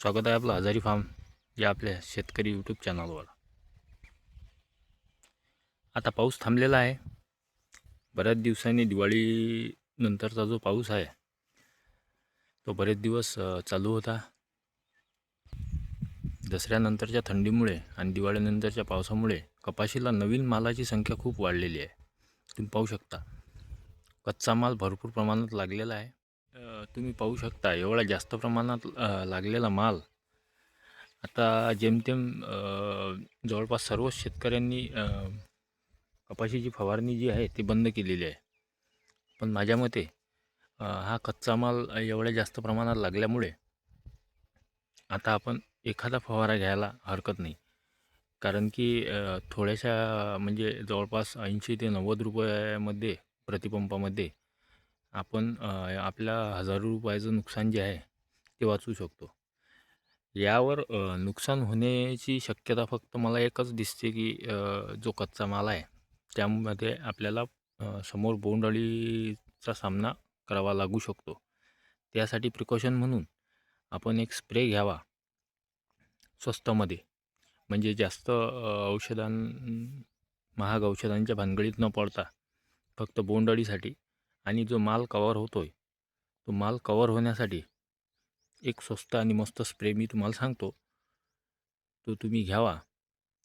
स्वागत आहे आपलं हजारी फार्म या आपल्या शेतकरी यूट्यूब चॅनलवर आता पाऊस थांबलेला आहे. बऱ्याच दिवसांनी दिवाळीनंतरचा जो पाऊस आहे तो बरेच दिवस चालू होता. दसऱ्यानंतरच्या थंडीमुळे आणि दिवाळीनंतरच्या पावसामुळे कपाशीला नवीन मालाची संख्या खूप वाढलेली आहे. तुम्ही पाहू शकता. कच्चा माल भरपूर प्रमाणात लागलेला आहे. तुम्ही पाहू शकता एवढा जास्त प्रमाणात लागलेला माल. आता जेमतेम जवळपास सर्वच शेतकऱ्यांनी कपाशीची फवारणी जी आहे ती बंद केलेली आहे. पण माझ्या मते हा कच्चा माल एवढ्या जास्त प्रमाणात लागल्यामुळे आता आपण एखादा फवारा घ्यायला हरकत नाही. कारण की थोड्याशा म्हणजे जवळपास ऐंशी ते नव्वद रुपयामध्ये प्रतिपंपामध्ये आपण अ, आपल्या हजारो रुपयाचं नुकसान जे आहे ते वाचवू शकतो. यावर अ, नुकसान होण्याची शक्यता फक्त मला एकच दिसते की अ, जो कच्चा माल आहे त्यामध्ये आपल्याला अ, समोर बोंडअळीचा सामना करावा लागू शकतो. त्यासाठी प्रिकॉशन म्हणून आपण एक स्प्रे घ्यावा स्वस्तामध्ये. म्हणजे जास्त अ, औषधां महाग औषधांच्या भानगडीत न पडता फक्त बोंडअळीसाठी आणि जो माल कवर होतो आहे तो माल कवर होण्यासाठी एक स्वस्त आणि मस्त स्प्रे मी तुम्हाला सांगतो. तो तुम्ही घ्यावा.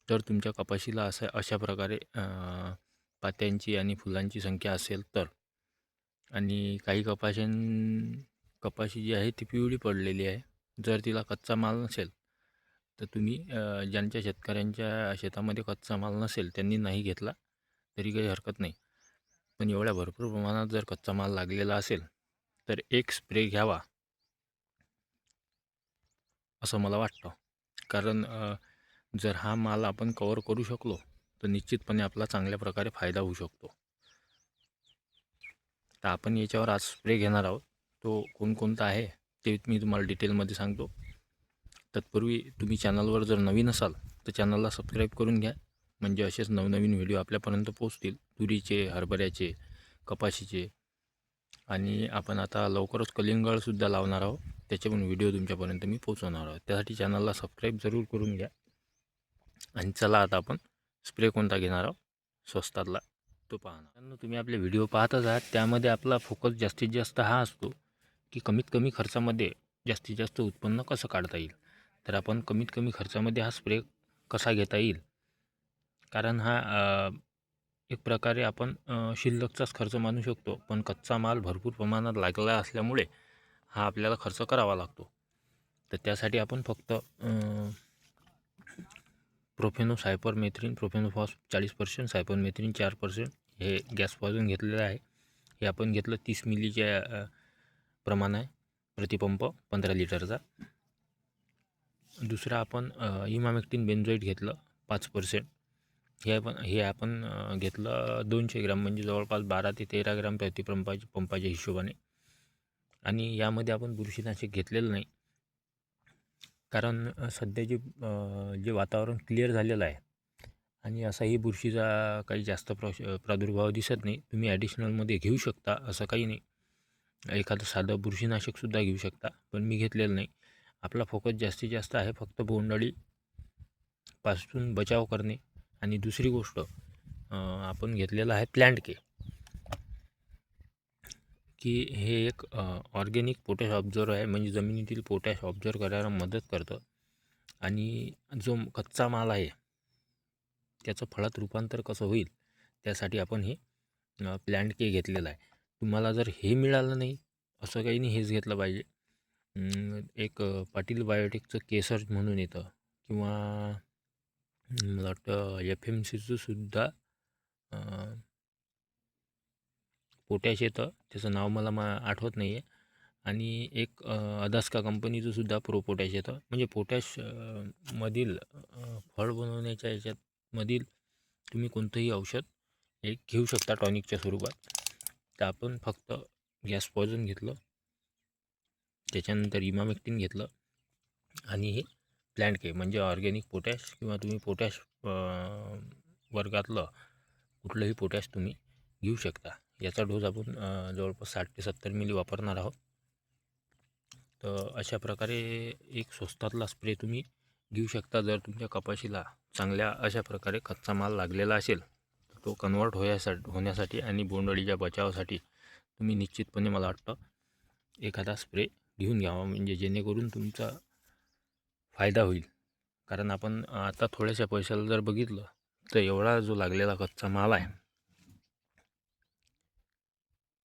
तर तुमच्या कपाशीला असं अशा प्रकारे पात्यांची आणि फुलांची संख्या असेल तर. आणि काही कपाशां कपाशी जी आहे ती पिवळी पडलेली आहे. जर तिला कच्चा माल नसेल तर तुम्ही ज्यांच्या शेतकऱ्यांच्या शेतामध्ये कच्चा माल नसेल त्यांनी नाही घेतला तरी काही हरकत नाही. पण एवढ्या भरपूर प्रमाणात जर कच्चा माल लागलेला असेल तर एक स्प्रे घ्यावा. असं मला वाटतं. कारण जर हा माल आपण कवर करू शकलो तर निश्चितपणे आपला चांगल्या प्रकारे फायदा होऊ शकतो. तर आपण याच्यावर आज स्प्रे घेणार आहोत. तो कोणकोणता आहे ते मी तुम्हाला डिटेलमध्ये सांगतो. तत्पूर्वी तुम्ही चॅनलवर जर नवीन असाल तर चॅनलला सबस्क्राईब करून घ्या. म्हणजे असेच नवनवीन व्हिडिओ आपल्यापर्यंत पोहोचतील. तुरीचे हरभऱ्याचे कपाशीचे. आणि आपण आता लवकरच कलिंगळसुद्धा लावणार आहोत. त्याचे पण व्हिडिओ तुमच्यापर्यंत मी पोहोचवणार आहोत. त्यासाठी चॅनलला सबस्क्राईब जरूर करून घ्या. आणि चला आता आपण स्प्रे कोणता घेणार आहोत? स्वस्तातला तो पाहणार. मित्रांनो, तुम्ही आपले व्हिडिओ पाहतच आहात. त्यामध्ये आपला फोकस जास्तीत जास्त हा असतो की कमीत कमी खर्चामध्ये जास्तीत जास्त उत्पन्न कसं काढता येईल? तर आपण कमीत कमी खर्चामध्ये हा स्प्रे कसा घेता येईल? कारण हा एक प्रकारे आपण अ, शिल्लकचाच खर्च मानू शकतो. पण कच्चा माल भरपूर प्रमाणात लागला असल्यामुळे हा आपल्याला खर्च करावा लागतो. तर त्यासाठी आपण फक्त अ, प्रोफेनो सायपर प्रोफेनो प्रोफेनोफॉस चाळीस पर्सेंट सायपर मेथ्रीन चार पर्सेंट हे गॅसपासून घेतलेलं आहे. हे आपण घेतलं तीस मिलीच्या अ, प्रमाण आहे प्रतिपंप पंधरा लिटरचा. दुसरा आपण इमामेक्टिन बेन्झोईट घेतलं पाच पर्सेंट. हे आपण हे आपण घेतलं दोनशे ग्राम म्हणजे जवळपास बारा ते तेरा ग्राम प्रतिपंपाच्या पंपाच्या हिशोबाने. आणि यामध्ये आपण बुरशीनाशक घेतलेलं नाही. कारण सध्या जे जे वातावरण क्लिअर झालेलं आहे आणि असाही बुरशीचा काही जास्त प्रश प्रादुर्भाव दिसत नाही तुम्ही ॲडिशनलमध्ये घेऊ शकता असं काही नाही. एखादं साधं बुरशीनाशकसुद्धा घेऊ शकता पण मी घेतलेलं नाही. आपला फोकस जास्तीत जास्त आहे फक्त बोंडअळी पासून बचाव करणे. आणि दुसरी गोष्ट आपण घेतलेलं आहे प्लॅन्ट के की हे एक ऑर्गेनिक पोटॅश ऑब्झर्व आहे म्हणजे जमिनीतील पोटॅश ऑब्झर्व करायला मदत करतं. आणि जो कच्चा माल आहे त्याचं फळात रूपांतर कसं होईल त्यासाठी आपण हे प्लॅन्ट के घेतलेलं आहे. तुम्हाला जर हे मिळालं नाही असं काही नाही हेच घेतलं पाहिजे. एक पाटील बायोटेकचं केसर म्हणून येतं किंवा मला वाटतं एफ एम सीचं सुद्धा पोटॅश येतं. त्याचं नाव मला मा आठवत नाही आहे आणि एक अदास्का कंपनीचं सुद्धा प्रो पोटॅश येतं. म्हणजे पोटॅश मधील फळ बनवण्याच्या याच्यात मधील तुम्ही कोणतंही औषध एक घेऊ शकता टॉनिकच्या स्वरूपात. तर आपण फक्त गॅस पॉयझन घेतलं. त्याच्यानंतर इमामेक्टिन घेतलं. आणि हे प्लॅन्ट के म्हणजे ऑर्गॅनिक पोटॅश किंवा तुम्ही पोटॅश वर्गातलं कुठलंही पोटॅश तुम्ही घेऊ शकता. याचा डोस आपण जवळपास साठ ते सत्तर मिली वापरणार आहोत. तर अशा प्रकारे एक स्वस्तातला स्प्रे तुम्ही घेऊ शकता. जर तुमच्या कपाशीला चांगल्या अशा प्रकारे कच्चा माल लागलेला असेल तर तो कन्वर्ट होण्यासाठी होण्यासाठी आणि बोंडअळीच्या बचावासाठी तुम्ही निश्चितपणे मला वाटतं एखादा स्प्रे घेऊन घ्यावा. म्हणजे जेणेकरून तुमचा फायदा होईल. कारण आपण आता थोड्याशा पैशाला जर बघितलं तर एवढा जो लागलेला कच्चा माल आहे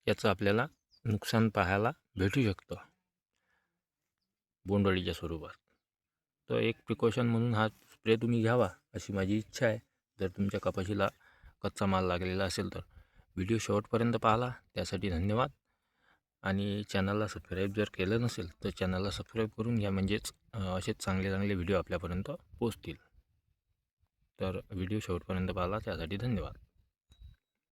याचं आपल्याला नुकसान पाहायला भेटू शकतं. बोंडअळीच्या स्वरूपात. तर एक प्रिकॉशन म्हणून हा स्प्रे तुम्ही घ्यावा अशी माझी इच्छा आहे. जर तुमच्या कपाशीला कच्चा माल लागलेला असेल तर व्हिडिओ शेवटपर्यंत पाहिला त्यासाठी धन्यवाद. आणि चॅनलला सबस्क्राईब जर केलं नसेल तर चॅनलला सबस्क्राईब करून घ्या. म्हणजेच असेच चांगले चांगले व्हिडिओ आपल्यापर्यंत पोचतील. तर व्हिडिओ शेवटपर्यंत पाहिला त्यासाठी धन्यवाद.